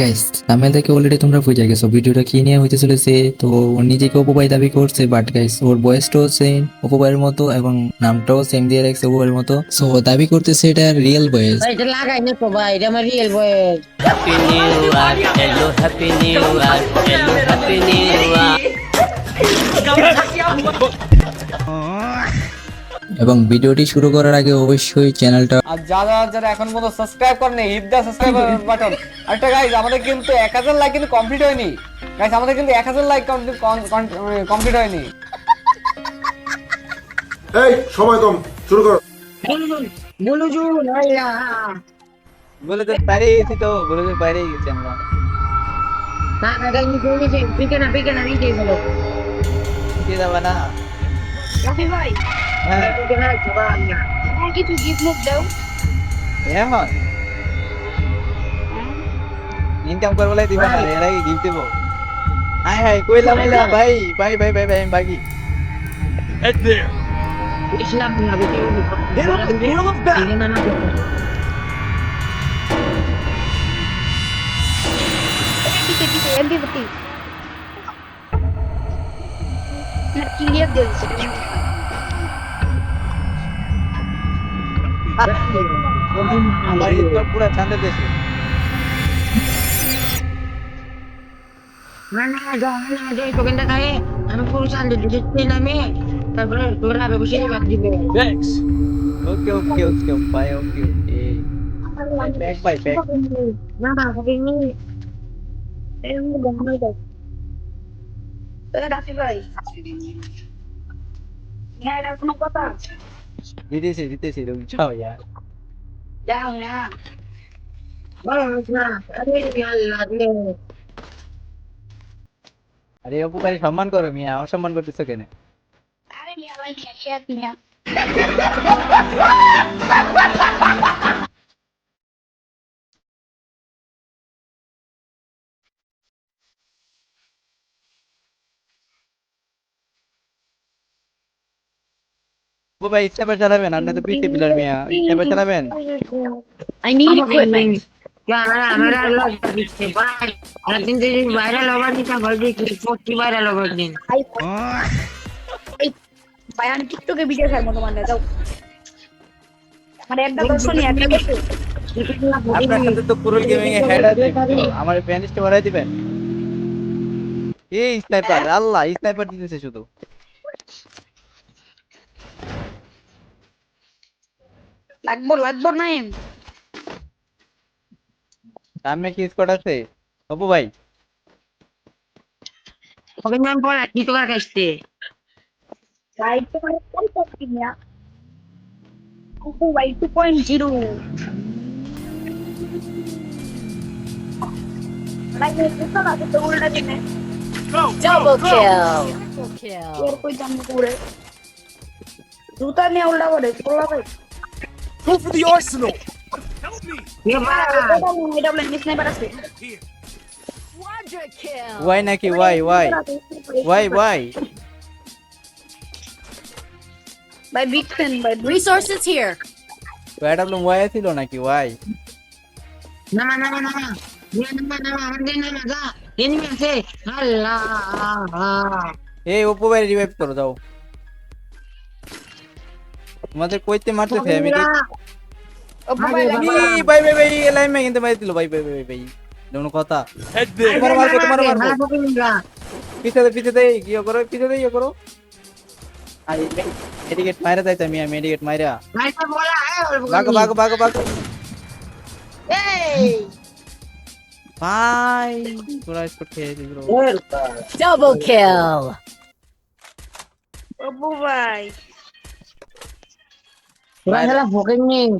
Guys thumbnail থেকে already তোমরা বুঝে গেছো ভিডিওটা কি নিয়ে হইতে চলেছে তো ও নিজেকে অপবাই দাবি করছে বাট গাইস ওর বয়সটাও সেম অপবাইয়ের মতো এবং নামটাও সেম দিয়ে রাখছে অপবাইয়ের মতো। সো ও দাবি করতেছে এটা রিয়েল বয়স। এটা লাগাই না তো ভাই এটা আমার রিয়েল বয়েস। Happy New Year, hello, Happy New Year, hello, Happy New Year. এবং ভিডিওটি শুরু করার আগে অবশ্যই চ্যানেলটা আর যারা যারা এখন পর্যন্ত সাবস্ক্রাইব করেনি হিট দা সাবস্ক্রাইব বাটন আরেকটা গাইজ আমাদের কিন্তু এক হাজার লাইক কিন্তু কমপ্লিট হয়নি। গাইজ আমাদের কিন্তু এক হাজার লাইক কমপ্লিট হয়নি। এই সময় কম শুরু করো। বলু জুন আল্লাহ বলে তো বাইরে গেছি তো বলে তো বাইরে গেছি আমরা। না না গাই নি কোনি যে পিকে না পিকে না নিতে বলো। কি যাবে না? রাফি ভাই। হ্যাঁ পিকে না যাবা না কিছু গিফট মুখ দাও এখন ইনকাম করব লাই দিবা না এর আগে গিফট দেবো হাই হাই কইলা মাইলা ভাই ভাই ভাই ভাই ভাই আমি বাকি ইসলাম না বেটি পিকে না না ঠিক আছে ঠিক আছে এমবি বটি না ক্লিয়ার দিয়ে দিচ্ছে আমার ইনকাম পুরো চান্দে দেশে না না যা না যাই তোকে না খাই আমি পুরো চাল দিতে নামে তারপরে তোরা বসে বাদ দিবে okay okay okay bye okay okay back bye back না না ওকে নি এমবি গমন দাও রাফি ভাই হ্যাঁ এটা কোনো কথা দিতেছি দিতেছি তুমি চাও यार যাও না বাস না আরে আল্লাহ রে আরে অপু ভাই সম্মান করো মিয়া অসম্মান করতেছো কেন আরে মিয়া ভাই শেয়ার মিয়া টিকটকে ভিডিও খাই মতো মানে যাও মানে একটা একটা আপনার সাথে তো পুরো গেমিং এ হেড আছে আমার প্যানিস্টে বাড়াই দিবেন এই স্নাইপার আল্লাহ স্নাইপার দিতেছে শুধু। লাগবো লাগবো না সামনে কি স্কোয়াড আছে? অপু ভাই। ওকে নাম পড়া? কি তো কাটতে ভাই তো মানে কোন করছি মিয়া ও ভাই 2.0 লাগে তো না তো উল্টা দিনে Double kill. কই করে জুতা নিয়ে উল্টা করে Go for the arsenal! Help me! Why? Why? don't like this never Here. Quadra kill! Why, Why? Why? Why? Why? Why? By Why? Why? Why? Resources here! Why? why Why? Why? why? you why তোমাদের কইতে মারতেছে আমি ভাই ভাই ভাই এই line কিন্তু মারি দিল ভাই ভাই ভাই ভাই যেমন কথা। তোমার মারবো তোমার মারবো। পিছে দে পিছে দে কি করো পিছে দে ইয়ে করো। আই মেডিকেট মাইরা যাইতে আমি মেডিকেট মাইরা। ভাগো ভাগো ভাগো ভাগো এই। ভাই পুরা স্কোর খেয়ে ব্রো ডাবল কিল ও ভাই। Ganda lang, okay nga eh.